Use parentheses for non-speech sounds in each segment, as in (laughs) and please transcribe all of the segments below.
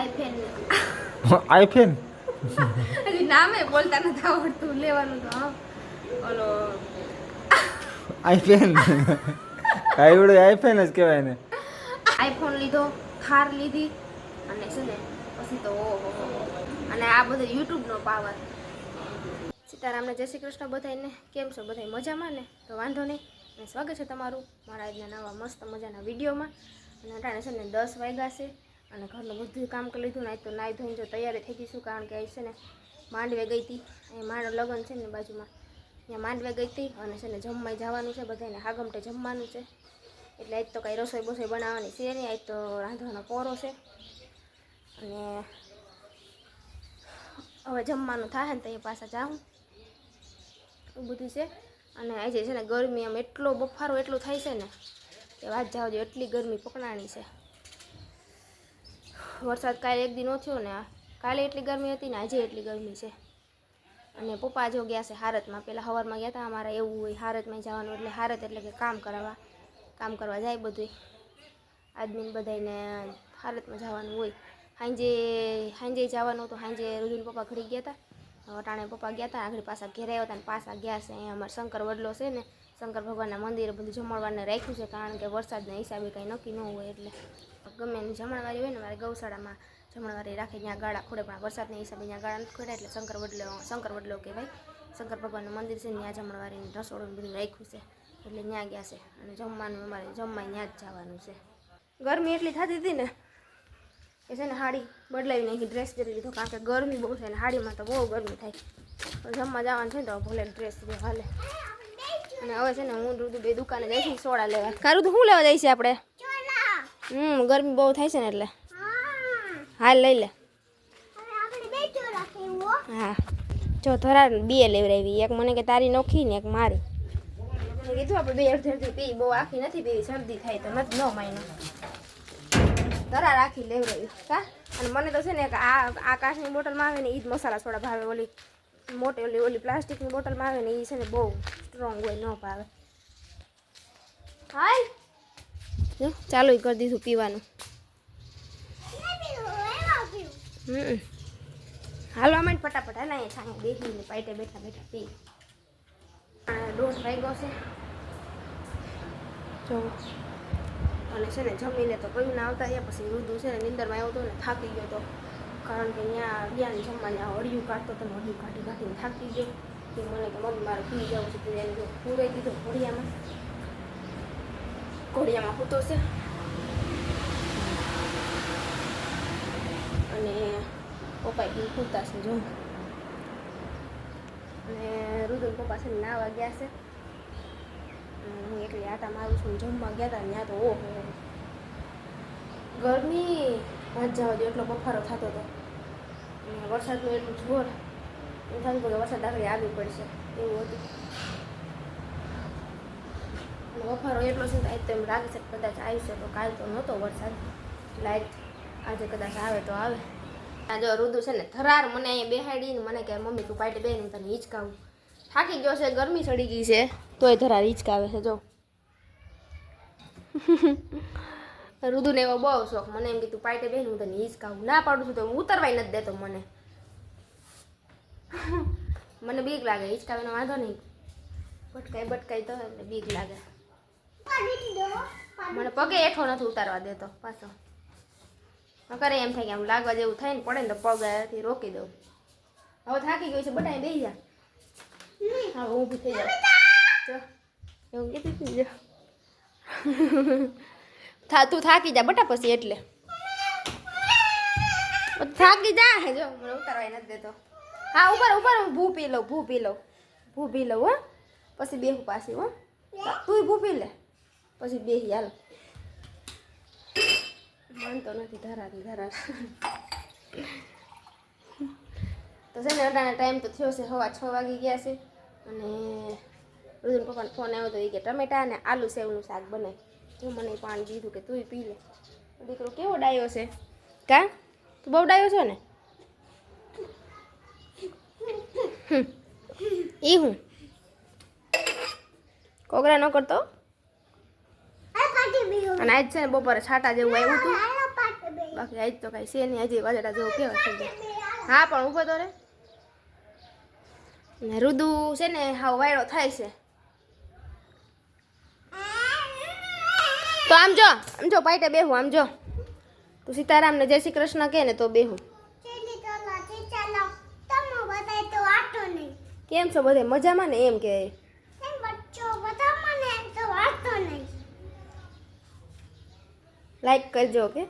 આઈફેન. આઈફેન? હજી નામે બોલતા નથી આવડતું લેવાનું તો ઓલો. આઈફેન? આવડે આઈફેન જ કહેવાય ને. આઈફોન લીધો થાર લીધી અને છે ને પછી તો અને આ બધો યુટ્યુબનો પાવર. સીતારામને જય શ્રી કૃષ્ણ બધાને કેમ છો બધા મજામાં ને? તો વાંધો નહીં. અને સ્વાગત છે તમારું મારા આજના નવા મસ્ત મજાના વિડીયોમાં. અને અટાણે છે ને દસ વાગ્યા છે. અને ઘરનું બધું કામ કરી લીધું ને તો નાહી ધોઈને જો તૈયારી થઈ જઈશું કારણ કે આજ છે ને માંડવે ગઈ હતી. અહીં માંડ લગ્ન છે ને બાજુમાં. ત્યાં માંડવે ગઈ હતી અને છે ને જમવાય જવાનું છે બધાને હાગમટે જમવાનું છે. એટલે આજ તો કાંઈ રસોઈ બસોઈ બનાવવાની છે નહીં, આજ તો રાંધવાનો પોરો છે. અને હવે જમવાનું થાય ને તો એ પાછા જાઉં. એવું બધું છે. અને આજે છે ને ગરમી, આમ એટલો બફારો એટલું થાય છે ને, કે વાત જાવ એટલી ગરમી પકડાણી છે. વરસાદ કાલે એક દિન ઓછો ને કાલે એટલી ગરમી હતી ને આજે એટલી ગરમી છે. અને પપ્પા જો ગયા છે હારતમાં પહેલાં સવારમાં ગયા હતા અમારે એવું હોય હારતમાં જવાનું એટલે હારત એટલે કે કામ કરાવવા, કામ કરવા જાય બધું આદમીને બધાને હારતમાં જવાનું હોય. સાંજે સાંજે જવાનું હતું સાંજે રુદુન પપ્પા ઘડી ગયા હતા. વટાણે પપ્પા ગયા હતા, આગળ પાછા ઘેરે આવ્યા હતા પાછા ગયા છે અમારે શંકર વડલો છે ને, શંકર ભગવાનના મંદિરે બધું જમણવારને રાખ્યું છે કારણ કે વરસાદના હિસાબે કંઈ નક્કી ન હોય એટલે. ગમે એની જમણવારી હોય ને, મારે ગૌશાળામાં જમણવારી રાખે ત્યાં ગાળા ખોડે, પણ વરસાદના હિસાબે ત્યાં ગાળા નથી ખોડ્યા, એટલે શંકર વડલો શંકર વડલો કહેવાય. શંકર ભગવાનનું મંદિર છે ત્યાં જમણવારીની રસોડું બધું રાખ્યું છે, એટલે ત્યાં ગયા છે. અને જમવાનું અમારે, જમવા ત્યાં જ જવાનું છે. ગરમી એટલી થતી હતી ને, એ છે ને હાડી બદલાવી નાખી ડ્રેસ પહેરી લીધો, કારણ કે ગરમી બહુ છે ને, હાડીમાં તો બહુ ગરમી થાય. જમવા જવાનું છે ને, તો ભલે ડ્રેસ હાલે. અને હવે છે ને, હું રુદુ બે દુકાને જઈશું, સોડા લેવા. કારું તો શું લેવા જઈશ આપણે? હમ, ગરમી બહુ થાય છે ને એટલે. હાલ લઈ લે. હા. જો ધરા બે લેવડાવી એક મને કે તારી નોખી ને એક મારી. કીધું આપણે બે અડધી અડધી પી, બહુ આખી નથી પીવી, શરદી થાય તો નથી ન માયનો ધરા રાખી લેવડાવી કા? અને મને તો છે ને આ આ કાચની બોટલમાં આવે ને એ જ મસાલા સોડા ભાવે. ઓલી મોટી ઓલી ઓલી પ્લાસ્ટિકની બોટલમાં આવે ને એ છે ને બહુ સ્ટ્રોંગ હોય, ન ભાવે. હાલ. જો, ચાલુ કરી દીધું પીવાનું. હમ. હાલો માંડ ફટાફટ. હાલ, અહીંયા છાંય બેસીને પાઈટે બેઠા બેઠા પી. દોઢ વાગ્યો છે. જો. અને છે ને જમીને તો કયું ના આવતા રહ્યા પછી રુદુ છે ને નિંદરમાં આવ્યો હતો ને થાકી ગયો હતો કારણ કે ત્યાં ગયા ને જમવા અડિયું કાઢતો હતો અડિયું કાઢી કાઢીને થાકી ગયો. કે મને કે, મમ્મી, મારે પી જવું છે. એને પૂરાઈ દીધો ઘોડિયામાં. ઘોડિયામાં પૂતો છે. અને પપ્પાએ કૂતા છે જો. અને રુદન પપ્પા છે નાવા ગયા છે. હું એકલી આટા મારું છું જમવા ગયા હતા ત્યાં તો ઓહો. ગરમી વાત જવા દો એટલો બફારો થતો હતો વરસાદનું એટલું જોર. એમ થતું કે વરસાદ આગળ આવી પડશે. એવું હતું. બફારો એટલો છે ને આજ તો લાગે છે કદાચ આવશે તો કાલ તો નહોતો વરસાદ. લાઈટ આજે કદાચ આવે તો આવે. આ જો રુદુ છે ને થરાર મને અહીંયા બેહાડીને મને કે મમ્મી તું પાટી બેન તને હિંચકાવું. થાકી ગયો છે, ગરમી ચડી ગઈ છે, તોય ધરાર હિંચકાવે છે, જો. (laughs) રુદુને એવો બહુ શોખ. મને એમ કીધું પાટે બેન હું તને હિંચકાવું. ના પાડું છું તો ઉતરવાય નથી દેતો મને. (laughs) મને બીક લાગે, હિંચકાવાનો વાંધો નહીં. બટકાઈ બટકાઈ તો બીક લાગે. મને પગે એઠો નથી ઉતારવા દેતો, પાછો. કરે એમ થાય કે આમ લાગવા જેવું થાય ને પડે ને તો પગ આથી રોકી દઉં. હવે થાકી ગયું છે બટાઈ દઈ જા. હવે ઊભી થઈ જો, એવું કીધું જો. થા, તું થાકી જા બટા પછી એટલે. થાકી જા. હે, જો, મને ઉતારવાય નથી દેતો. હા ઉપર ઉપર હું ભૂ પી લઉં, ભૂ પી લઉં. ભૂ પી લઉં, હો. પછી બેહું પાછી, હો. તું ભૂ પી લે. પછી બેહી હાલ. માનતો નથી ધરાતી ધરા. તો છે ને અડાને ટાઈમ તો થયો છે, સવા છ વાગી ગયા છે. અને રુદન પપ્પાનો ફોન આવ્યો તો એ કે ટમેટા અને આલુ સેવનું શાક બને તો મને પાણી દીધું કે તુંય પી લે. દીકરો કેવો ડાયો છે? કા? તું બહુ ડાયો છો ને? એ હું? કોગરા ન કરતો? અને આજ છે ને બપોરે છાટા જેવું આવ્યું હતું. બાકી આજ તો કાંઈ છે નહીં આજે વાજડા જેવું કેવા થઈ ગયા હા પણ ઊભો તો રે. ને રુદુ છે ને હાવ વાયડો થાય છે. તો આમ જો આમ જો પાઈટે બેહું આમ જો. તું સીતારામને જય શ્રી કૃષ્ણ કહે ને તો બેહું. કેમ છો બધે? મજામાં ને એમ કે? લાઈક કરજો ઓકે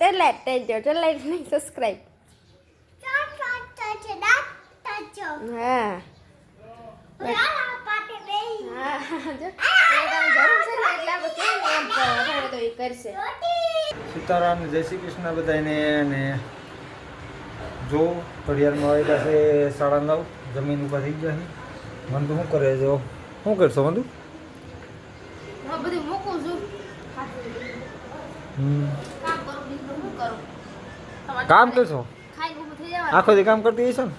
ચલાટ કરજો. ચલાટ નહીં સબસ્ક્રાઈબ હા. સીતારામ જય શ્રી કૃષ્ણ બધાને ને જો ઘડિયાળમાં આવી પાસે સાડા નવ, જમીન ઉપર થઈ ગયા છે. મંદુ શું કરે જો, શું કરશો મંદુ હું બધું મૂકું છું હમ કામ કરશો? આખો દી કામ કરતી હશો ને?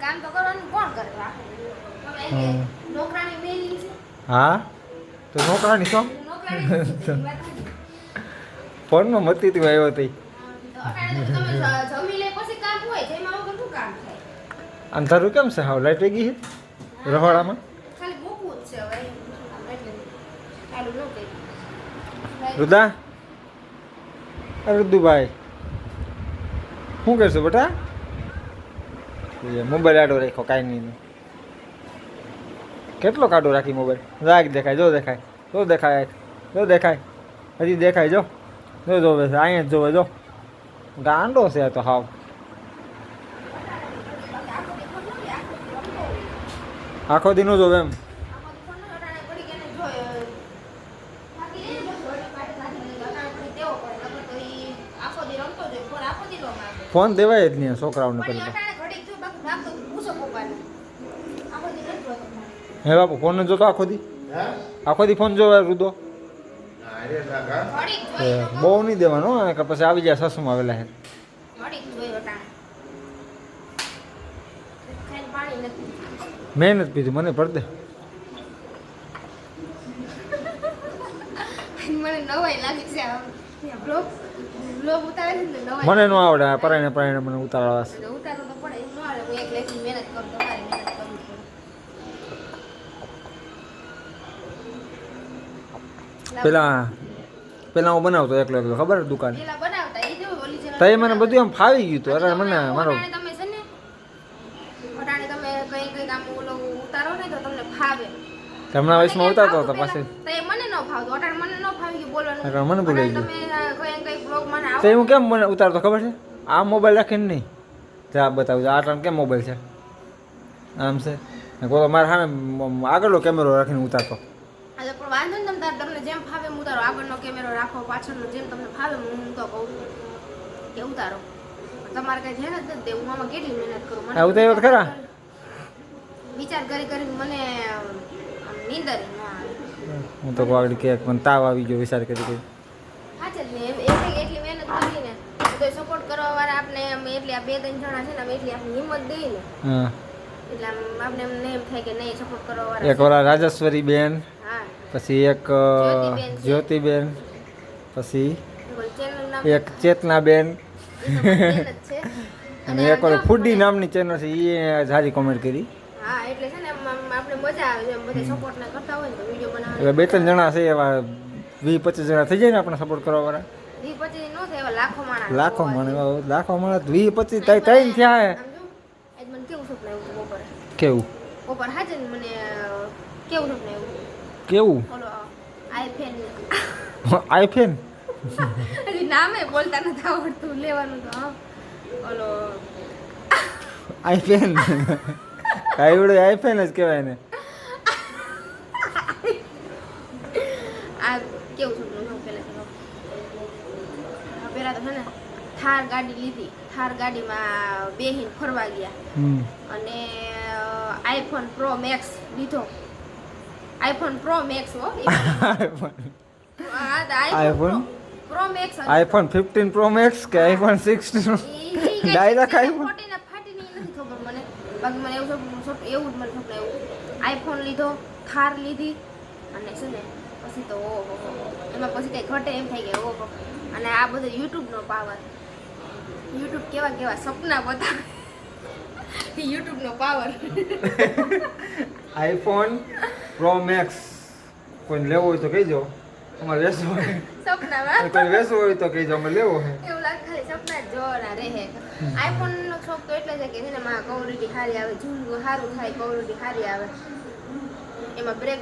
કામ તો કરવાનું કોણ કરે આખું? તમે હમ. છે. હા? તો નોકરાની શું. ફોનમાં મતી તું આવ્યો હતી તો અટાણે તો તમે જ- જમી લે પછી કામ હોય જેમાં વગર શું કામ થાય? અંધારું કેમ છે હાવ? લાઈટ ગઈ છે? રહોડામાં? રુદા? અરે રુદુભાઈ શું કરશો બેટા? મોબાઈલ આડો રાખ્યો, કાંઈ નહીં કેટલો કાઢો રાખી મોબાઈલ રાખ, દેખાય, જો દેખાય જો દેખાય જો દેખાય. હજી દેખાય, જો. જો જોવે છે, અહીંયા જ જોવે, જો. ગાંડો છે તો હાવ. આખો દિનો જોવે એમ. ફોન દેવાય જ નહીં છોકરાઓને કરતા હે બાપુ ફોન જ જોતો આખો દી? આખો દી ફોન જોવે રુદો? એ બહુ નહીં દેવાનો હો, કે પછી આવી જાય સસમાં આવેલા હે. મેં નથી પીધું મને પડદે મને નવાઈ લાગે છે મને ન આવડે આ પરાયણે પરાયણે મને ઉતારવા તો પેલા પેલા હું બનાવતો એકલો એકલો ખબર દુકાન? તો મને બધું એમ ફાવી ગયું હતું અરે મને મારો તો તમને વયસમાં ઉતારતો હતો પાછી તો ફાવતું અટાણે મને ન ફાવી ગયું બોલવાનું. અટાણે મને ભૂલાઈ અટાણે તમે કઈ કઈ બ્લોગ મને તો હું કેમ મને ઉતારતો ખબર છે? આ મોબાઈલ રાખીને નહીં. જા બતાવું આ ટાઈમ કેમ મોબાઈલ છે? આમ છે. ને કોઈ મારે સામે આગળનો કેમેરો રાખીને ઉતારતો. એટલે પણ વાંધો નહીં તમે તારે તમને જેમ ફાવે એમ ઉતારો. આગળનો કેમેરો રાખો પાછળનો જેમ તમને ફાવે હું તો કહું. કે ઉતારો. તમારે કઈ ધ્યાન જ નથી દેવું. હું આમાં કેટલી મહેનત કરું? મને આ ઉતાર્યો તો ખરા? વિચાર કરી કરીને મને નીંદર ન આવે હું તો આગળ કે પણ તાવ આવી ગયો વિચાર કરી કરી. હા છે ને એમ એટલી એટલી મહેનત કરી ને. તો સપોર્ટ કરવા વાળા આપણે આમ એટલી આ બે ત્રણ જણા છે ને એટલી આપણી હિંમત દઈ ને. હા. એટલે આપણે એમ એમ થાય કે નહીં સપોર્ટ કરવા વાળા એક ઓલા રાજેશ્વરી બેન હા. પછી એક જ્યોતિ જ્યોતિબેન પછી એક મહેનત છે. અને એક ફૂડી નામની ચેનલ છે એ સારી કોમેન્ટ કરી. હા એટલે છે ને આપણે મજા આવે એમ બધા સપોર્ટ ના કરતા હોય ને તો વીડિયો બનાવવાની એટલે બે ત્રણ જણા છે એવા વીસ પચીસ જણા થઈ જાય ને આપણે સપોર્ટ કરવા વાળા લાખો માણસ લાખો મને લાખો માણસ વીસ પચીસ ત્રણ થયા મને કેવું સપનું આવ્યું બપોરે? કેવું? બપોર મને કેવું સપનું કેવું? આઈફેન. આઈફેન? હજી નામે બોલતા નથી આવડતું લેવાનું તો ઓલો આઈફેન? કાંઈ આઈફોન જ કહેવાય ને આ કેવું સપનું હું પહેલા પહેલા તો છે ને થાર ગાડી લીધી. થાર ગાડીમાં બેહીને ફરવા ગયા. અને આઈફોન પ્રો મેક્સ લીધો. આઈફોન પ્રો મેક્સ હો iPhone pro max iPhone fifteen pro max કે આઈફોન સિક્સટીન ડાયરેક્ટ iPhone? ફાટીને ફાટીને ઈ નથી ખબર મને બાકી મને એવું સપનું સપ- એવું જ મને સપનું એવું આઈફોન લીધો થાર લીધી અને છે ને પછી તો ઓહો. એમાં પછી કંઈ ઘટે એમ થાય કે ઓહો અને આ બધું યુટ્યુબનો પાવર. યુટ્યુબ કેવા કેવા સપના બતાવે યુટ્યુબનો પાવર. આઈફોન પ્રો મેક્સ કોઈને લેવો હોય તો કહેજો. અમારે લેશું હોય. સપનામાં. કોઈ વેચવું હોય તો કહેજો અમે લેવો છે રહે. આઈફોન નો શોખ તો એટલે છે કે છે ને માં કવરિટી સારી આવે ઝૂમવું સારું થાય કવરિટી સારી આવે. એમાં બ્રેક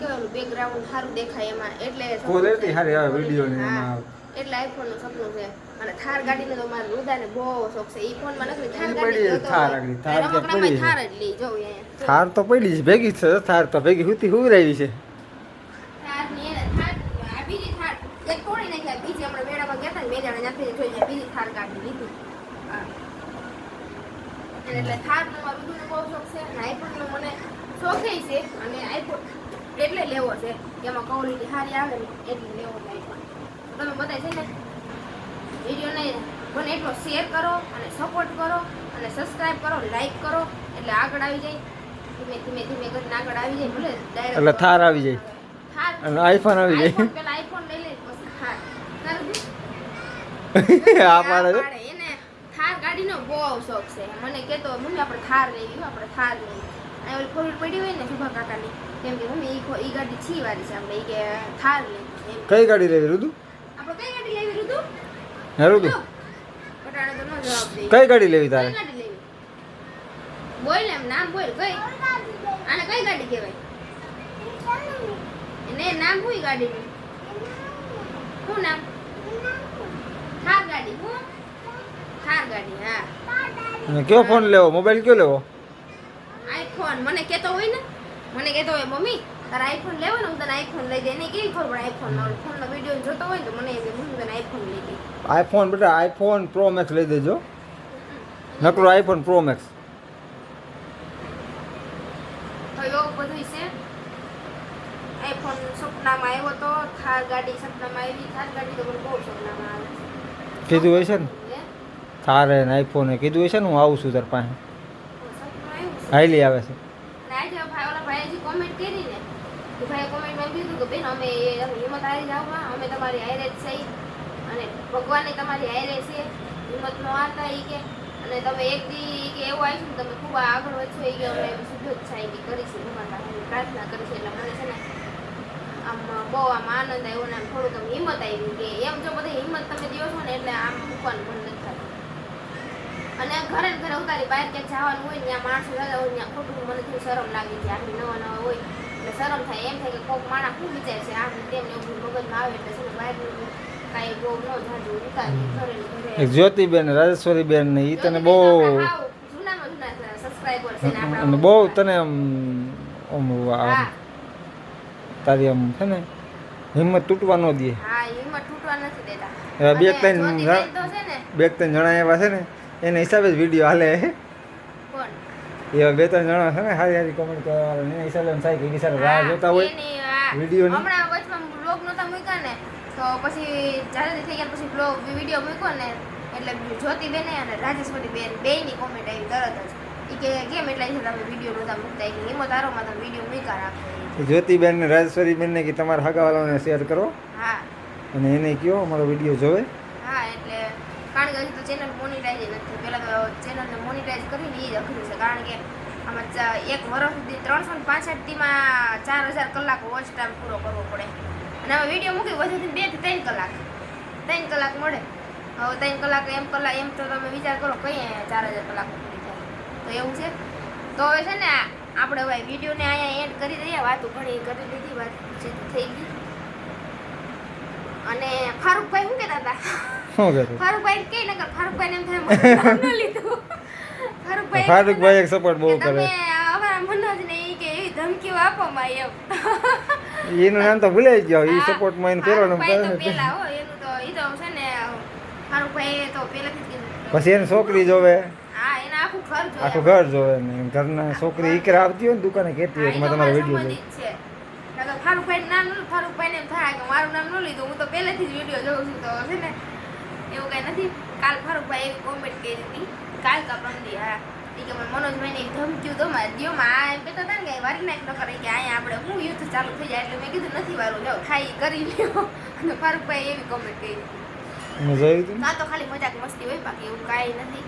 કેવાનું બેકગ્રાઉન્ડ સારું દેખાય એમાં. એટલે ક્વોલિટી સારી આવે વિડિયો ની એમાં. એટલે આઈફોનનું સપનું છે. અને થાર ગાડીને તો મારા રુદાને બહુ શોખ છે. ઈ ફોનમાં નથી થાર ગાડી થાર. આગળ, થાર થાર જ લઈ અહીંયા. થાર તો પડી છે ભેગી છે થાર તો ભેગી હુતી હુરાવી છે થારની એને થાર આ બીજી થાર એક તોડી નાખ્યા બીજી હમણાં મેળામાં ગયા હતા ને મેળાને ત્યાંથી જોઈને બીજી થાર કાઢી લીધી હા. અને એટલે થાર નો મારું બધું બહુ શોખ છે અને આઈફોન નો મને શોખ છે અને આઈફોન એટલે લેવો છે. એમાં ક્વોલિટી સારી આવે ને એટલે લેવો છે આઈફોન. તમે બધા છે ને વિડીયોને બને એટલો શેર કરો અને સપોર્ટ કરો અને સબસ્ક્રાઇબ કરો લાઈક કરો એટલે આગળ આવી જાય. ધીમે ધીમે ધીમે કરીને આગળ આવી જાય ભલે એટલે થાર આવી જાય. થાર. અને આઈફોન આવી જાય. પેલા આઈફોન લઈ લે પછી થાર? (laughs) આ પાડે. ગાડીનો બહુ શોખ છે. મને કહેતો મમ્મી આપણે થાર લઈ હો, આપણે થાર લઈ અહીં ઓલી ફોર પડી હોય ને સુભા કાકાની કેમ કે મમ્મી એ ગાડી છી વાળી છે આપણે એ કે થાર લઈ કઈ ગાડી લેવી રુદુ? આપણે કઈ ગાડી લેવી રુદુ? હે રુદુ? બટાણે તો ન જવાબ દે. કઈ ગાડી લેવી તારે? ગાડી લેવી? બોલ એમ નામ બોલ કઈ? આને કઈ ગાડી કહેવાય? એને નામ કોઈ ગાડીનું? શું નામ? થાર ગાડી હું? થાર ગાડી હા. કયો ફોન લેવો? મોબાઈલ કયો લેવો? આઈફોન. મને કહેતો હોય ને મને કહેતો હોય મમ્મી તારે આઈફોન લેવો ને? હું તને આઈફોન લઈ દે. ને કેવી ખબર પડે આઈફોન નો ફોનનો વીડિયો જોતો હોય તો મને એમ હું તને આઈફોન લઈ દઈ આઈફોન બેટા આઈફોન પ્રો મેક્સ લઈ દેજો. નકરો આઈફોન પ્રો મેક્સ. તો એવું બધું છે. આઈફોન સપનામાં આવ્યો તો થાર ગાડી સપનામાં આવી. થાર ગાડી તો બહુ સપનામાં આવે કીધું હોય છે ને? હે? થારે ને કીધું છે ને, હું આવું છું તાર પાસે હાઈલી આવે છે ભગવાને તમારી હારે છે હિંમત નો ઈ કે અને તમે એક કે એવું આવ્યું ને તમે ખૂબ આગળ વધશો એ કે અમે શુભેચ્છા કે કરીશું તમારા પ્રાર્થના કરીશું એટલે મને છે ને આમ બહુ આમ આનંદ આવ્યો ને થોડુંક હિંમત આવી કે એમ જો બધી હિંમત તમે દો છો ને, એટલે આમ મૂકવાનું મન નથી અને ઘરે ને ઘરે ઉતારી બહાર ક્યાંક જવાનું હોય ત્યાં માણસો જતા હોય ત્યાં ખોટું મને થોડી શરમ લાગી છે. આટલી નવા નવા હોય. એટલે શરમ થાય. એમ થાય કે કોઈક માણસ શું વિચારે છે? આમ ને તેમ ને એવું મગજમાં આવે એટલે શું ને બહાર કાંઈ બહુ ન જાજુ ઉતારી ઘરે ઘરે જ્યોતિબેન રાજેશ્વરીબેન ને એ તને બહુ જૂનામાં જૂના સબસ્ક્રાઈબર છે ને આપણા અને બહુ તને આમ તારી આમ છે ને હિંમત તૂટવા ન દે. હા હિંમત તૂટવા નથી દેતા. બે ત્રણ બે ત્રણ જણા એવા છે ને એના હિસાબે જ વીડિયો હાલે. કોણ? એવા બે ત્રણ જણા છે ને સારી સારી કોમેન્ટ કરવા એના હિસાબે થાય કે બિચારા રાહ જોતા હોય. વીડિયો હમણાં વચમાં બ્લોગ નહોતા મૂક્યા ને તો પછી જાહેરાત થઈ ગયા પછી બ્લોગ વીડિયો મૂક્યો ને એટલે જ્યોતિબેન અને રાજેશ્વરી બેન બેયની કોમેન્ટ આવી તરત જ. ઈ કે કેમ એટલા છે તમે વીડિયો નહોતા મૂકતા? કે હિંમત આરોમાં તમે વીડિયો મૂક્યા રાખો. જ્યોતિબેન ને રાજેશ્વરીબેન ને કે તમારા હગાવાલાને શેર કરો. હા. અને એને કયો અમારો વીડિયો જોવે. હા એટલે કારણ કે હજી તો ચેનલ મોનિટાઈઝ નથી. પહેલાં તો ચેનલને મોનિટાઈઝ કરીને એ જ અઘરું છે. કારણ કે આમાં એક વર્ષ સુધી ત્રણસો ને પાસઠટીમાં ચાર હજાર કલાક વોચ ટાઈમ પૂરો કરવો પડે. અને હવે વીડિયો મૂકી વધુથી બેથી ત્રણ કલાક. ત્રણ કલાક મળે. હવે ત્રણ કલાક એમ કલાક એમ તો તમે વિચાર કરો કઈ ચાર હજાર કલાક પૂરી થાય તો એવું છે. તો હવે છે ને આપણે હવે વિડીયોને અહીંયા એડ કરી દઈએ. વાતો ઘણી કરી દીધી વાત થઈ ગઈ. અને ફારૂકભાઈ શું કહેતા હતા? શું કહેતું ફારૂકભાઈ કઈ નકર ફારુકભાઈ એમ થાય મને લીધું. ફારૂકભાઈ ફારૂકભાઈ એક સપોર્ટ બહુ કે કરે. અમારા મનોજને એ કે એવી ધમકીઓ આપો માં એમ. એનું નામ તો ભૂલાઈ ગયો એ સપોર્ટમાં એને પેલો નામ કરે પેલા હો એનું તો ઈ તો છે ને ફારૂકભાઈ તો પહેલેથી જ કીધું પછી એને છોકરી જોવે? હા એના આખું ઘર જોવે. ને ઘરના છોકરી ઈકરા આવતી હોય ને દુકાને કહેતી હોય કે તો તમારો વીડિયો જોઈ. ફારૂકભાઈ નામ ફારુકભાઈ ને એમ થાય કે મારું નામ ન લીધું હું તો પહેલેથી જ વીડિયો જોઉં છું તો છે ને? એવું કઈ નથી. કાલ ફારૂકભાઈ એવી કોમેન્ટ કરી હતી. કાલ કા પ્રમદી હા. ઈ કે મને મનોજભાઈને ધમક્યું તો મારે દ્યો માં આ એમ કહેતા હતા ને કે વારી નાખ ન કરે કે અહીંયા આપણે હું યુદ્ધ ચાલુ થઈ જાય એટલે મેં કીધું નથી વારું જાઓ થાય કરી લ્યો. અને ફારૂકભાઈ એવી કોમેન્ટ કરી મેં જોયું હતું ના? તો ખાલી મજાક મસ્તી હોય બાકી એવું કાંઈ નથી.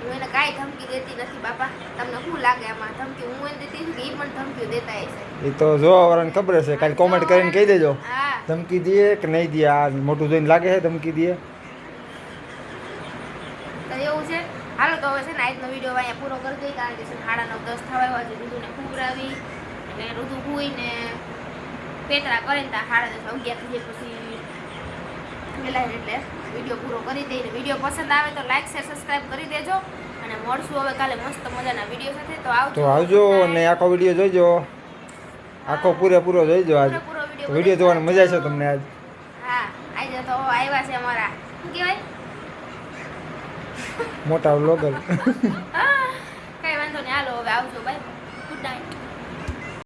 હું એને કાંઈ ધમકી દેતી નથી બાપા. તમને શું લાગે આમાં? ધમકી હું એને દેતી છું કે એ પણ ધમકીઓ દેતા હશે? એ તો જોવા વાળાને ખબર હશે. કાલે કોમેન્ટ કરીને કહી દેજો. હા. ધમકી દે કે નહીં દે આ મોટું જોઈને લાગે છે ધમકી દે તો એવું છે હાલો તો હવે છે ને આજનો વીડિયો અહીંયા પૂરો કરી દઈ કારણ કે સાડા નવ દસ થવા આવ્યા છે ઋતુને ખુબરાવી એટલે ઋતુ હોઈને પેતરા કરે ને ત્યાં સાડા દસ અગિયાર થઈ જાય પછી વેલા એટલે વીડિયો પૂરો કરી દઈને વીડિયો પસંદ આવે તો લાઈક શેર સબસ્ક્રાઈબ કરી દેજો. અને મળશું હવે કાલે મસ્ત મજાના વીડિયો સાથે. તો આવજો. તો આવજો અને આખો વીડિયો જોઈજો આખો પૂરેપૂરો જોઈજો આજ. વીડિયો જોવાની મજા છે તમને આજ. હા આજે તો આવ્યા છે અમારા. શું કહેવાય? મોટા વ્લોગર (laughs)